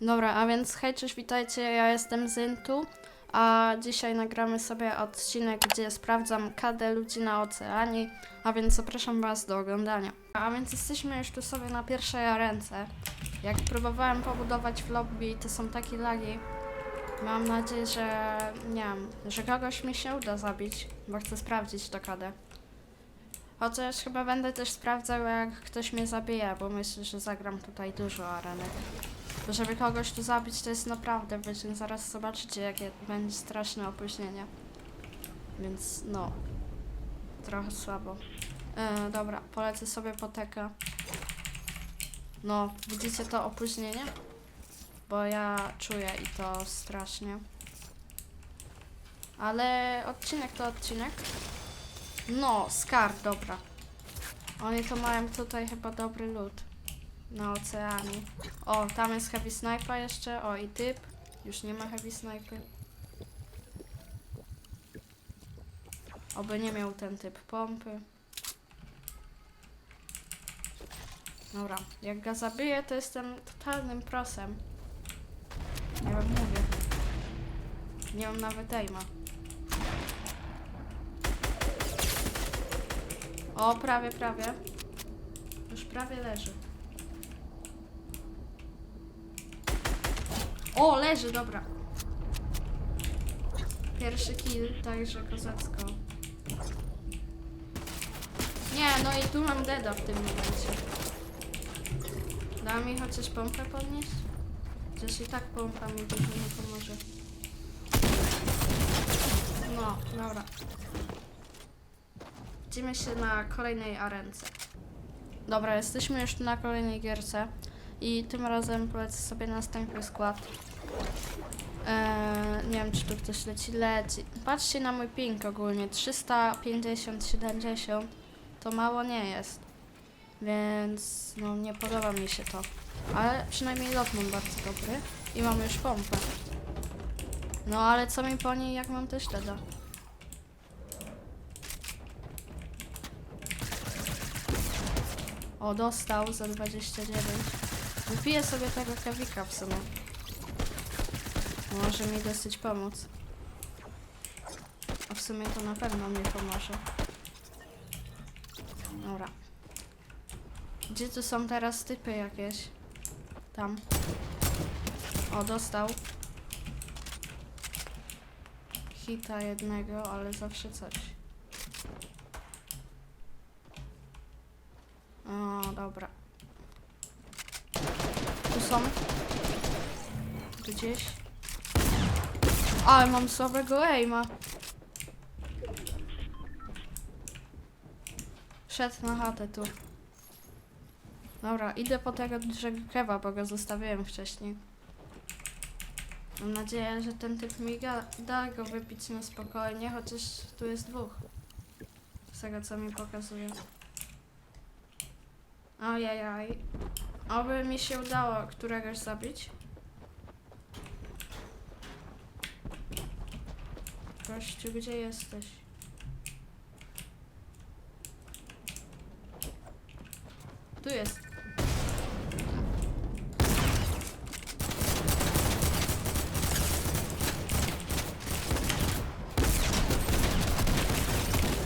Dobra, a więc hej, cześć, witajcie, ja jestem Zyntu, a dzisiaj nagramy sobie odcinek, gdzie sprawdzam KD ludzi na oceanie, a więc zapraszam was do oglądania. A więc jesteśmy już tu sobie na pierwszej ręce. Jak próbowałem pobudować w lobby, to są takie lagi. Mam nadzieję, że nie wiem, że kogoś mi się uda zabić, bo chcę sprawdzić to KD. Chociaż chyba będę też sprawdzał, jak ktoś mnie zabije, bo myślę, że zagram tutaj dużo arenek. Bo żeby kogoś tu zabić, to jest naprawdę wyżyn. Zaraz zobaczycie, jakie będzie straszne opóźnienie. Więc no, trochę słabo. E, dobra, polecę sobie po teka. No, widzicie to opóźnienie? Bo ja czuję i to strasznie. Ale odcinek to odcinek. No, Scar, dobra. Oni to mają tutaj chyba dobry lód. Na oceanie. O, tam jest heavy sniper jeszcze. O, i typ. Już nie ma heavy sniper. Oby nie miał ten typ pompy. Dobra, jak go zabiję, to jestem totalnym prosem. Ja wam mówię. Nie mam nawet aima. O, prawie, prawie. Już prawie leży. O, leży, dobra. Pierwszy kill, także kozacko. Nie, no i tu mam deda w tym momencie. Da mi chociaż pompę podnieść? Przecież i tak pompa mi dużo nie pomoże. No, dobra. Widzimy się na kolejnej arence. Dobra, jesteśmy już na kolejnej gierce i tym razem polecę sobie następny skład. Eee, nie wiem, czy tu ktoś leci. Leci. Patrzcie na mój ping ogólnie. 350, 70 to mało nie jest. Więc no nie podoba mi się to. Ale przynajmniej lot mam bardzo dobry i mam już pompę. No ale co mi po niej, jak mam też deda? O, dostał za 29. Wypiję sobie tego kawika w sumie. Może mi dosyć pomóc. A w sumie to na pewno mi pomoże. Dobra. Gdzie tu są teraz typy jakieś? Tam. O, dostał. Hita jednego, ale zawsze coś. O, dobra. Są. Gdzieś. Ale mam słabego aima. Szedł na chatę tu. Dobra, idę po tego kewa, bo go zostawiłem wcześniej. Mam nadzieję, że ten typ mi da go wypić na spokojnie, chociaż tu jest dwóch. Z tego co mi pokazuje. Ajajaj. Oby mi się udało któregoś zabić. Gościu, gdzie jesteś? Tu jest.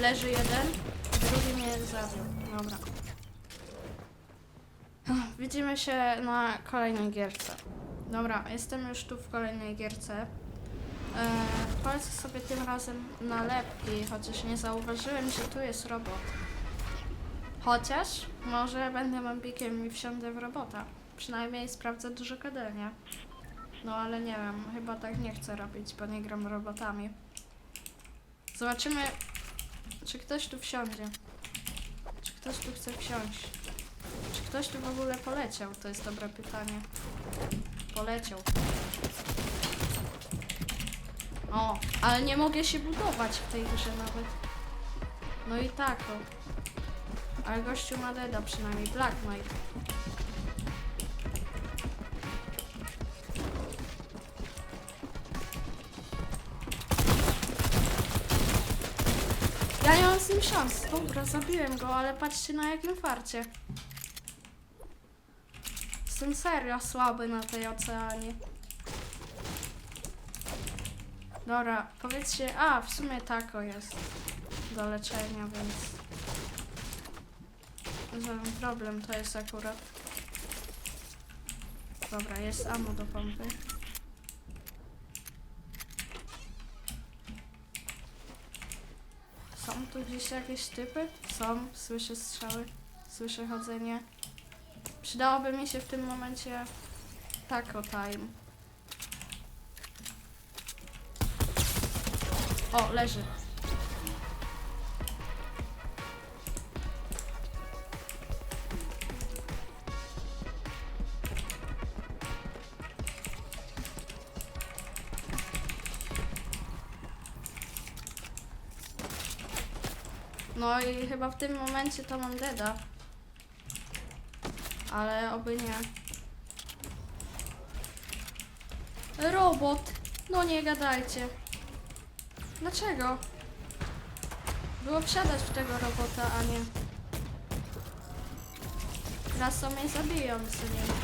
Leży jeden, drugi mnie zabił. Dobra. Widzimy się na kolejnej gierce. Dobra, jestem już tu w kolejnej gierce. Eee, polecę sobie tym razem na lepki, chociaż nie zauważyłem, że tu jest robot. Chociaż może będę mambikiem i wsiądę w robota. Przynajmniej sprawdzę dużo kadenia. No ale nie wiem, chyba tak nie chcę robić, bo nie gram robotami. Zobaczymy, czy ktoś tu wsiądzie. Czy ktoś tu chce wsiąść. Ktoś tu w ogóle poleciał? To jest dobre pytanie. Poleciał. O, ale nie mogę się budować w tej grze nawet. No i tak o. Ale gościu ma deda przynajmniej, Black Knight. Ja nie mam z nim szans. Dobra, zabiłem go, ale patrzcie na jakim farcie. Jestem serio słaby na tej oceanie. Dobra, powiedzcie, a w sumie tako jest do leczenia, więc żaden problem to jest akurat. Dobra, jest ammo do pompy. Są tu gdzieś jakieś typy? Są, słyszę strzały, słyszę chodzenie. Przydałoby mi się w tym momencie taco time. O, leży. No i chyba w tym momencie to mam deda. Ale oby nie. Robot! No nie gadajcie. Dlaczego? Było wsiadać w tego robota, a nie. Raz to mnie zabiją, co nie.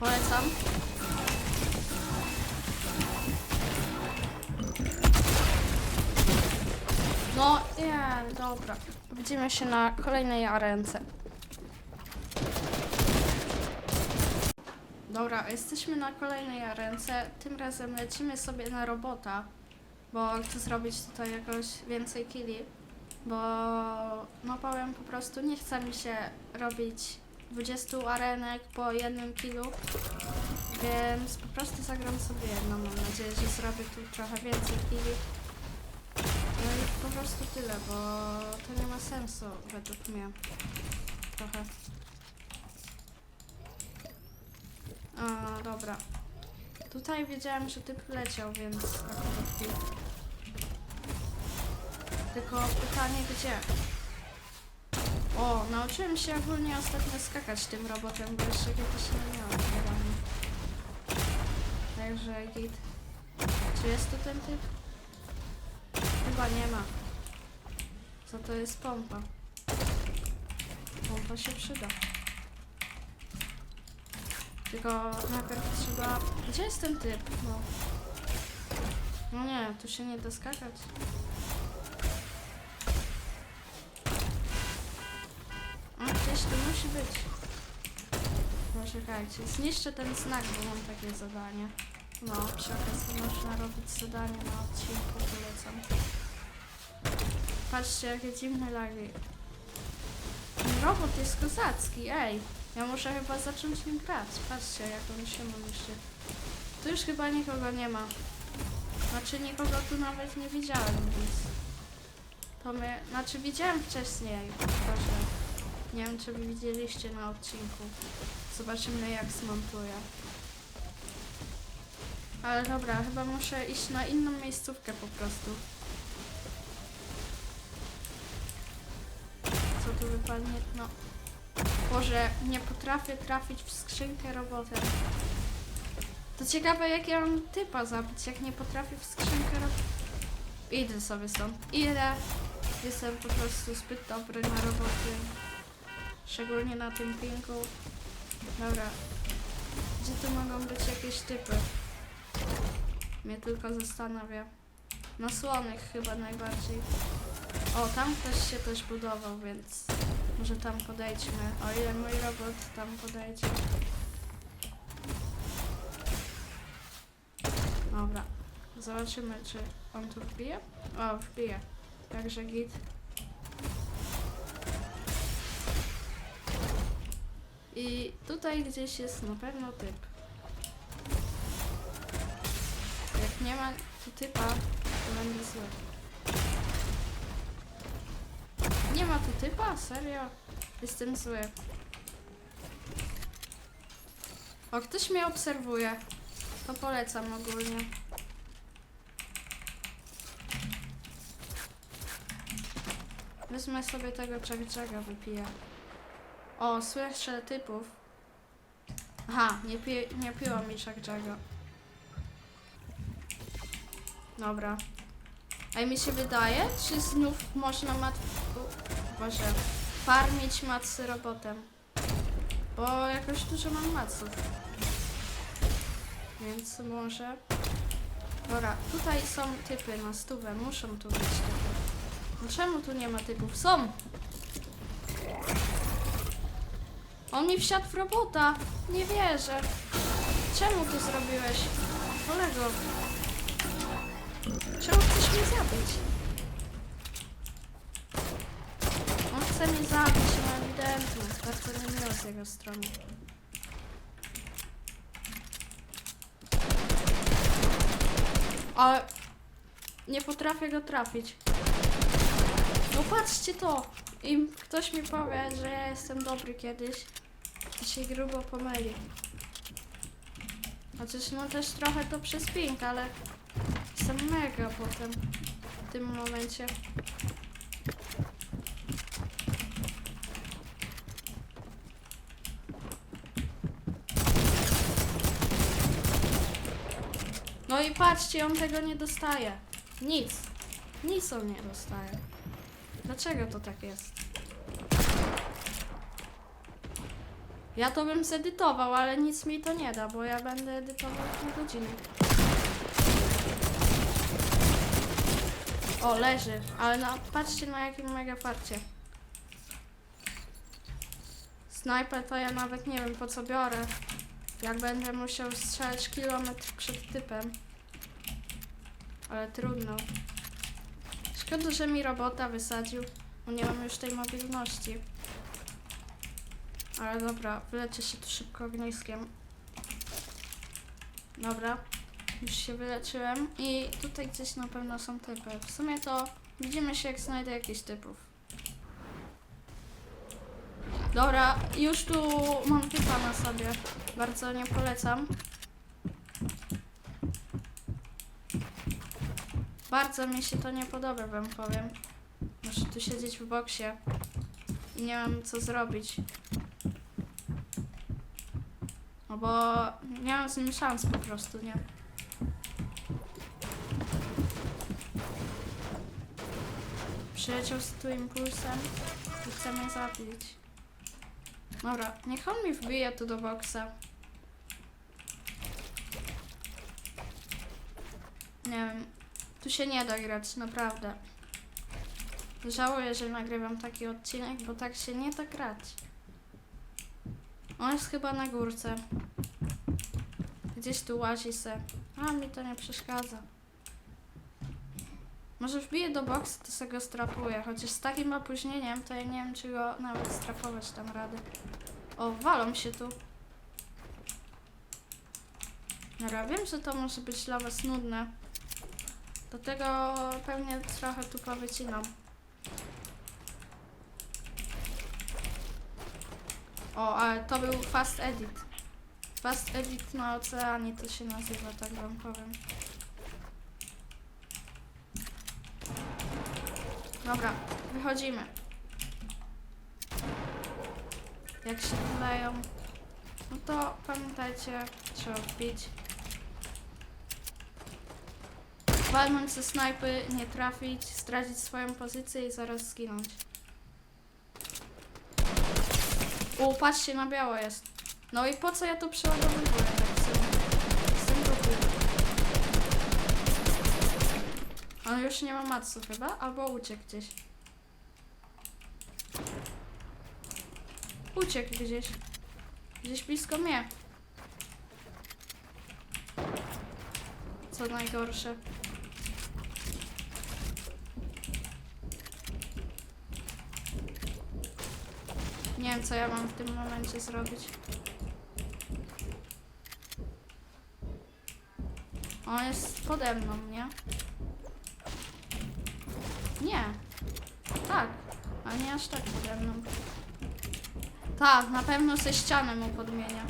Polecam. No, nie, dobra. Widzimy się na kolejnej arence. Dobra, jesteśmy na kolejnej arence. Tym razem lecimy sobie na robota, bo chcę zrobić tutaj jakoś więcej killi, bo no powiem po prostu, nie chce mi się robić 20 arenek po jednym killu, więc po prostu zagram sobie jedną. Mam nadzieję, że zrobię tu trochę więcej killi. No i po prostu tyle, bo to nie ma sensu według mnie. Trochę. A, dobra. Tutaj wiedziałem, że typ leciał, więc akurat. Tylko pytanie gdzie? O, nauczyłem się ogólnie ostatnio skakać tym robotem, bo jeszcze kiedyś nie miałem. Także git. Czy jest to ten typ? Chyba nie ma. Co to jest pompa? Pompa się przyda. Tylko najpierw trzeba... Gdzie jest ten typ? No. No nie, tu się nie da skakać. A gdzieś tu musi być. No czekajcie, zniszczę ten znak, bo mam takie zadanie. No, przy okazji można robić zadanie na odcinku, polecam. Patrzcie, jakie dziwne lagi. Ten robot jest kozacki, ej. Ja muszę chyba zacząć nim grać. Patrzcie, jak on się myśli. Tu już chyba nikogo nie ma. Znaczy nikogo tu nawet nie widziałem nic. To my, znaczy widziałem wcześniej, proszę. Nie wiem, czy wy widzieliście na odcinku. Zobaczymy, jak zmontuję. Ale dobra, chyba muszę iść na inną miejscówkę po prostu. Co tu wypadnie? No. Boże, nie potrafię trafić w skrzynkę robotem. To ciekawe, jak ja mam typa zabić, jak nie potrafię w skrzynkę robotem. Idę sobie stąd. Idę. Jestem po prostu zbyt dobry na roboty. Szczególnie na tym pingu. Dobra. Gdzie tu mogą być jakieś typy? Mnie tylko zastanawia. Na słonych chyba najbardziej. O, tam ktoś się też budował, więc może tam podejdźmy. O ile mój robot tam podejdzie. Dobra. Zobaczymy, czy on tu wbije. O, wbije. Także git. I tutaj gdzieś jest na pewno typ. Jak nie ma tu typa, to będzie zły. Tu typa? Serio? Jestem zły. O, ktoś mnie obserwuje. To polecam ogólnie. Wezmę sobie tego Jack wypiję. O, słyszę typów. Aha, nie, pi nie piło mi Jack. Dobra. A mi się wydaje, czy znów można mat... u, Boże, farmić macy robotem. Bo jakoś dużo mam maców. Więc może... Dobra, tutaj są typy na stówę. Muszą tu być typy. No czemu tu nie ma typów? Są! On mi wsiadł w robota. Nie wierzę. Czemu to zrobiłeś? Kolego. Czemu chcesz mnie zabić? On chce mnie zabić, no ewidentnie. Bardzo niemiło z jego strony. Ale nie potrafię go trafić. No patrzcie to! I ktoś mi powie, że ja jestem dobry kiedyś, to się grubo pomyli. Chociaż no też trochę to przez ping, ale jestem mega potem w tym momencie. No i patrzcie, on tego nie dostaje. Nic. Nic on nie dostaje. Dlaczego to tak jest? Ja to bym zedytował, ale nic mi to nie da, bo ja będę edytował pół godziny. O, leży, ale no, patrzcie na jakim mega farcie. Snajper to ja nawet nie wiem po co biorę. Jak będę musiał strzelać kilometr przed typem. Ale trudno. Szkoda, że mi robota wysadził, bo nie mam już tej mobilności. Ale dobra, wyleczę się tu szybko ogniskiem. Dobra, już się wyleczyłem i tutaj gdzieś na pewno są typy. W sumie to widzimy się jak znajdę jakichś typów. Dobra, już tu mam typa na sobie. Bardzo nie polecam. Bardzo mi się to nie podoba, wam powiem. Muszę tu siedzieć w boksie i nie mam co zrobić. No bo nie mam z nim szans po prostu, nie? Przyleciał z tu impulsem i chce mnie zabić. Dobra, niech on mi wbije tu do boksa. Nie wiem, tu się nie da grać, naprawdę. Żałuję, że nagrywam taki odcinek, bo tak się nie da grać. On jest chyba na górce. Gdzieś tu łazi se. A mi to nie przeszkadza. Może wbiję do boksu, to sobie go strapuję. Chociaż z takim opóźnieniem, to ja nie wiem, czy go nawet strapować tam rady. O, walą się tu. Dobra, wiem, że to może być dla was nudne. Dlatego pewnie trochę tu powycinam. O, ale to był Fast Edit. Fast Edit na oceanie to się nazywa, tak wam powiem. Dobra, wychodzimy. Jak się wyleją, no to pamiętajcie, trzeba wbić. Walnąć ze snajpy, nie trafić, stracić swoją pozycję i zaraz zginąć. O, patrzcie, na biało jest. No i po co ja to przeładowywuję On już nie ma matsu chyba, albo uciekł gdzieś. Uciekł gdzieś. Gdzieś blisko mnie. Co najgorsze. Nie wiem, co ja mam w tym momencie zrobić. On jest pode mną, nie? Nie. Tak. A nie aż tak pode mną. Tak, na pewno ze ściany mu podmienia.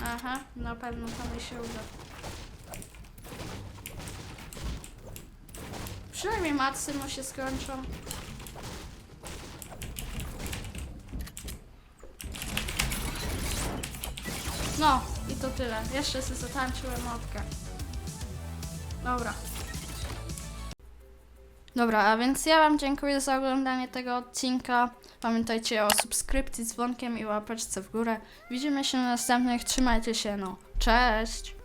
Aha, na pewno to mi się uda. Przynajmniej matsy mu się skończą. No, i to tyle. Jeszcze sobie zatańczyłem motkę. Dobra. Dobra, a więc ja Wam dziękuję za oglądanie tego odcinka. Pamiętajcie o subskrypcji, dzwonkiem i łapeczce w górę. Widzimy się na następnych. Trzymajcie się, no. Cześć!